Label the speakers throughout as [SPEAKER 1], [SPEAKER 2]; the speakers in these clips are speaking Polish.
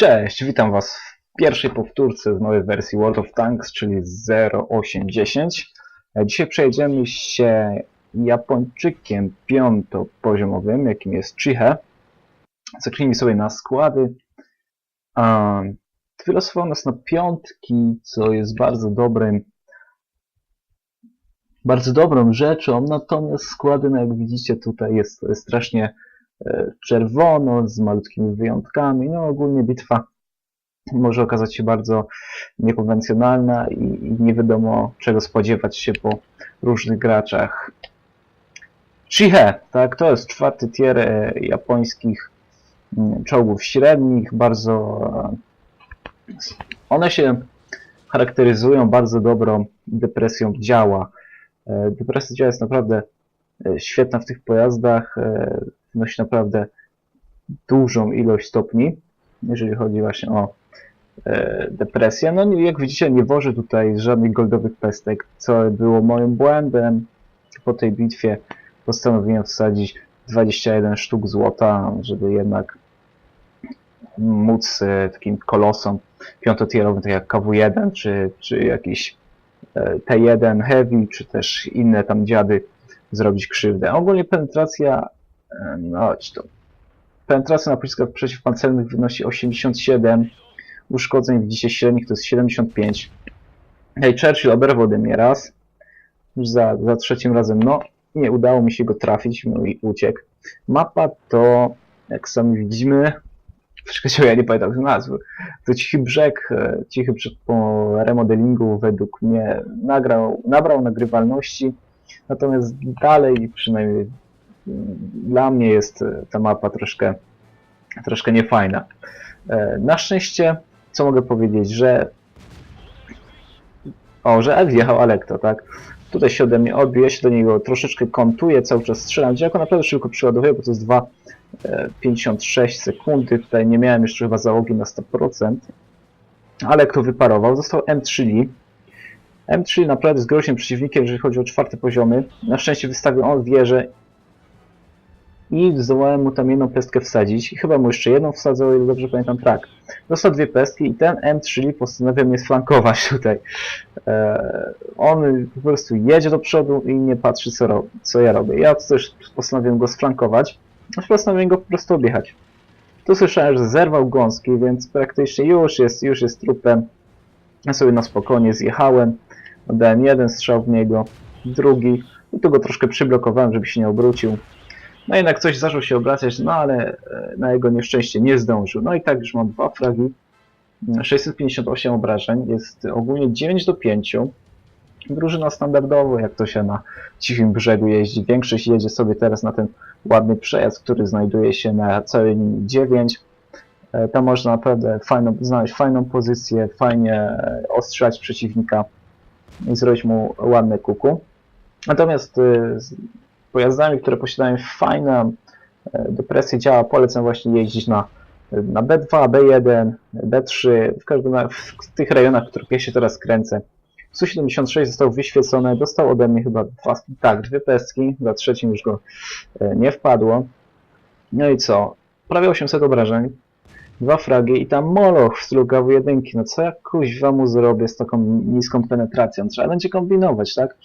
[SPEAKER 1] Cześć, witam Was w pierwszej powtórce z nowej wersji World of Tanks, czyli 0810. E, Dzisiaj przejdziemy się Japończykiem piątopoziomowym, jakim jest Chihe. Zaklinij sobie na składy. Um, wylosował nas na piątki, co jest bardzo dobrym bardzo dobrą rzeczą, natomiast składy, no jak widzicie tutaj jest strasznie czerwono, z malutkimi wyjątkami. No ogólnie bitwa może okazać się bardzo niekonwencjonalna i, nie wiadomo czego spodziewać się po różnych graczach. Shihe, tak, to jest czwarty tier e, japońskich mm, czołgów średnich, bardzo e, one się charakteryzują bardzo dobrą depresją działa. E, Depresja działa jest naprawdę świetna w tych pojazdach, wnosi naprawdę dużą ilość stopni, jeżeli chodzi właśnie o e, depresję. No jak widzicie nie wożę tutaj żadnych goldowych pestek, co było moim błędem. Po tej bitwie postanowiłem wsadzić 21 sztuk złota, żeby jednak móc e, takim kolosom piątotierowym, tak jak KW1 czy, czy jakiś e, T1 Heavy, czy też inne tam dziady zrobić krzywdę. Ogólnie penetracja, no chodź tu. Penetracja na pociskach przeciwpancernych wynosi 87, uszkodzeń widzicie średnich to jest 75. Hej, Churchill oberwał ode mnie raz, już za, za trzecim razem, no nie udało mi się go trafić, no i uciekł. Mapa to, jak sami widzimy, troszkę ja nie pamiętam nazwy, to Cichy Brzeg, e, Cichy Brzeg po remodelingu według mnie nagrał, nabrał nagrywalności, natomiast dalej, przynajmniej dla mnie jest e, ta mapa troszkę, troszkę niefajna. E, Na szczęście, co mogę powiedzieć, że o, że wjechał Alekto, tak? Tutaj się ode mnie odbił, ja się do niego troszeczkę kontuję, cały czas strzelam. Działko naprawdę szybko przyładowuję, bo to jest 2,56 sekundy. Tutaj nie miałem jeszcze chyba załogi na 100%. Ale kto wyparował? Został M3 Lee. M3 naprawdę jest groźnym przeciwnikiem, jeżeli chodzi o czwarte poziomy. Na szczęście wystawił on wieżę i zdołałem mu tam jedną pestkę wsadzić. I chyba mu jeszcze jedną wsadzał, o ile dobrze pamiętam, tak. Dostał dwie pestki i ten M3 Lee postanawia mnie flankować tutaj. E, on po prostu jedzie do przodu i nie patrzy co, co ja robię. Ja też postanowiłem go sflankować, a postanowiłem go po prostu objechać. Tu słyszałem, że zerwał gąski, więc praktycznie już jest, już jest trupem. Ja sobie na spokojnie zjechałem, oddałem jeden strzał w niego, drugi, i tu go troszkę przyblokowałem, żeby się nie obrócił. No jednak coś zaczął się obracać, no ale e, na jego nieszczęście nie zdążył. No i tak już mam dwa fragi, 658 obrażeń, jest ogólnie 9 do 5. Drużyna standardowo, jak to się na cichym brzegu jeździ. Większość jedzie sobie teraz na ten ładny przejazd, który znajduje się na całej linii 9. E, Tam można naprawdę fajną, znaleźć fajną pozycję, fajnie e, ostrzać przeciwnika i zrobić mu ładne kuku. Natomiast e, pojazdami, które posiadają fajną e, depresję działa, polecam właśnie jeździć na na B2, B1, B3, w każdym w tych rejonach, w których ja się teraz kręcę. Su-76 został wyświecony, dostał ode mnie chyba dwa, tak, dwie pestki, za trzecim już go e, nie wpadło. No i co? Prawie 800 obrażeń, dwa fragi i tam moloch w stylu GW1. No co ja kuźwa mu zrobię z taką niską penetracją? Trzeba będzie kombinować, tak?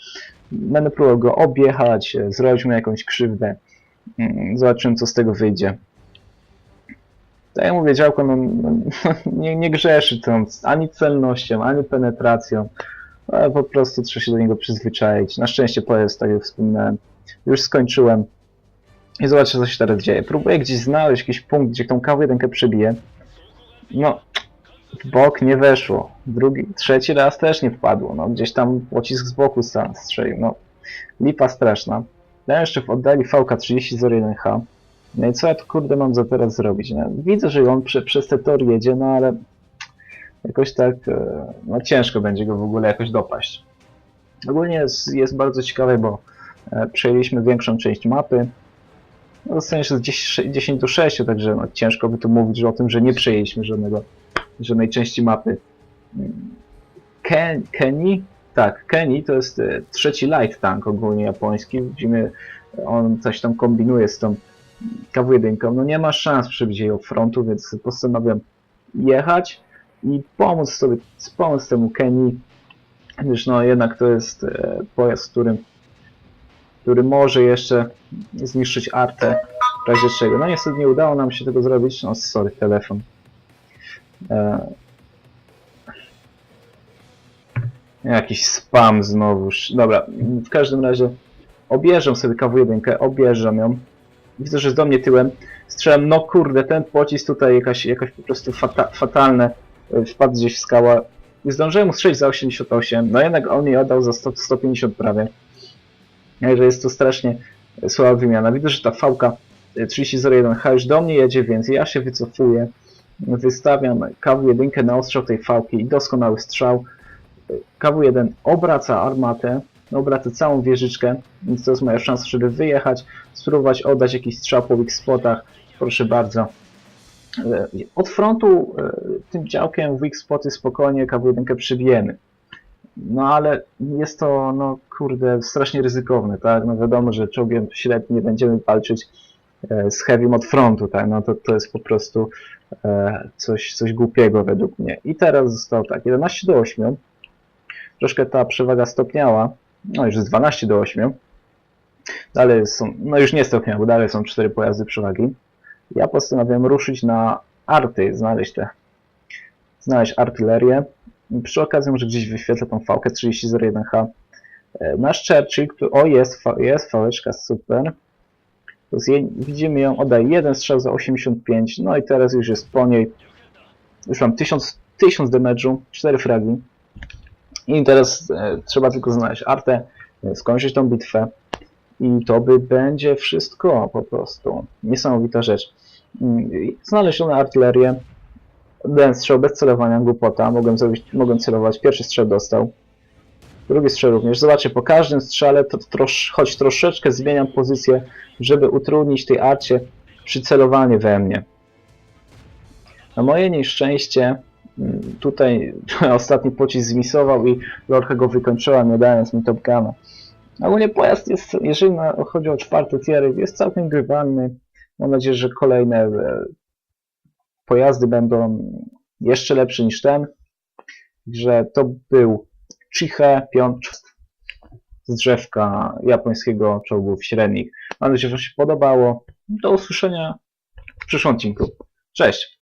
[SPEAKER 1] Będę próbował go objechać, zrobić mu jakąś krzywdę. Mm, Zobaczymy, co z tego wyjdzie. Tak jak mówię, działko no, no, nie, nie grzeszy tą ani celnością, ani penetracją, ale po prostu trzeba się do niego przyzwyczaić. Na szczęście pojazd, tak jak wspominałem, już skończyłem i zobaczcie, co się teraz dzieje. Próbuję gdzieś znaleźć jakiś punkt, gdzie tą K1 przebiję. No, w bok nie weszło. Drugi, trzeci raz też nie wpadło. No, gdzieś tam pocisk z boku strzelił. No, lipa straszna. Ja jeszcze w oddali VK3001H. No i co ja tu kurde mam za teraz zrobić? No, widzę, że on prze, przez te tor jedzie, no ale jakoś tak, e, no ciężko będzie go w ogóle jakoś dopaść. Ogólnie jest, jest bardzo ciekawe, bo e, przejęliśmy większą część mapy. No, dostaniesz z 10, 10 do 6, także no, ciężko by tu mówić o tym, że nie przejęliśmy żadnego, żadnej części mapy. Ken, Kenny? Tak, Kenny to jest e, trzeci light tank ogólnie japoński. Widzimy, on coś tam kombinuje z tą KW1, no nie ma szans przebić jej od frontu, więc postanawiam jechać i pomóc sobie, pomóc temu Kenii, gdyż no jednak to jest e, pojazd, którym, który może jeszcze zniszczyć artę w razie czego. No niestety nie udało nam się tego zrobić, no sorry, telefon. E, jakiś spam znowuż. Dobra, w każdym razie objeżdżam sobie KW1, objeżdżam ją. Widzę, że jest do mnie tyłem. Strzelam, no kurde, ten pocisk tutaj jakaś, jakaś po prostu fata, fatalne. e, Wpadł gdzieś w skała. Zdążyłem mu strzelić za 88, no jednak on mi oddał za 100, 150 prawie. Także jest to strasznie e, słaba wymiana. Widzę, że ta fałka 3001H już do mnie jedzie, więc ja się wycofuję. Wystawiam KW1 na ostrzał tej fałki i doskonały strzał. KW1 obraca armatę, obraca całą wieżyczkę, więc to jest moja szansa, żeby wyjechać, spróbować oddać jakiś strzał po weak spotach. Proszę bardzo. E, Od frontu e, tym działkiem weak spoty spokojnie KW1 przybijemy. No ale jest to, no kurde, strasznie ryzykowne, tak? No wiadomo, że czołgiem średnim będziemy walczyć e, z heavym od frontu, tak? No to, to jest po prostu e, coś, coś głupiego według mnie. I teraz zostało tak, 11 do 8. Troszkę ta przewaga stopniała. No już jest 12 do 8. Dalej są, no już nie stopniała, bo dalej są 4 pojazdy przewagi. Ja postanowiłem ruszyć na arty, znaleźć te, znaleźć artylerię. Przy okazji może gdzieś wyświetlę tą fałkę 3001H. E, Nasz Churchill, który, o jest, jest fałeczka, super. Widzimy ją, oddaje jeden strzał za 85, no i teraz już jest po niej. Już mam 1000, 1000 damage'u, 4 fragi. I teraz e, trzeba tylko znaleźć artę, e, skończyć tą bitwę. I to by będzie wszystko po prostu. Niesamowita rzecz. Mm, Znaleziono artylerię. Dałem strzał bez celowania, głupota. Mogłem, zrobić, mogłem celować. Pierwszy strzał dostał. Drugi strzał również. Zobaczcie, po każdym strzale, to trosz, choć troszeczkę zmieniam pozycję, żeby utrudnić tej arcie przycelowanie we mnie. Na moje nieszczęście mm, tutaj ostatni pocisk zmisował i Lorcha go wykończyła, nie dając mi Top Guna. Ogólnie pojazd jest, jeżeli chodzi o czwarte tiery, jest całkiem grywalny. Mam nadzieję, że kolejne e, pojazdy będą jeszcze lepsze niż ten. Że to był Chiche Piącz z drzewka japońskiego czołgów średnich. Mam nadzieję, że Wam się podobało. Do usłyszenia w przyszłym odcinku. Cześć!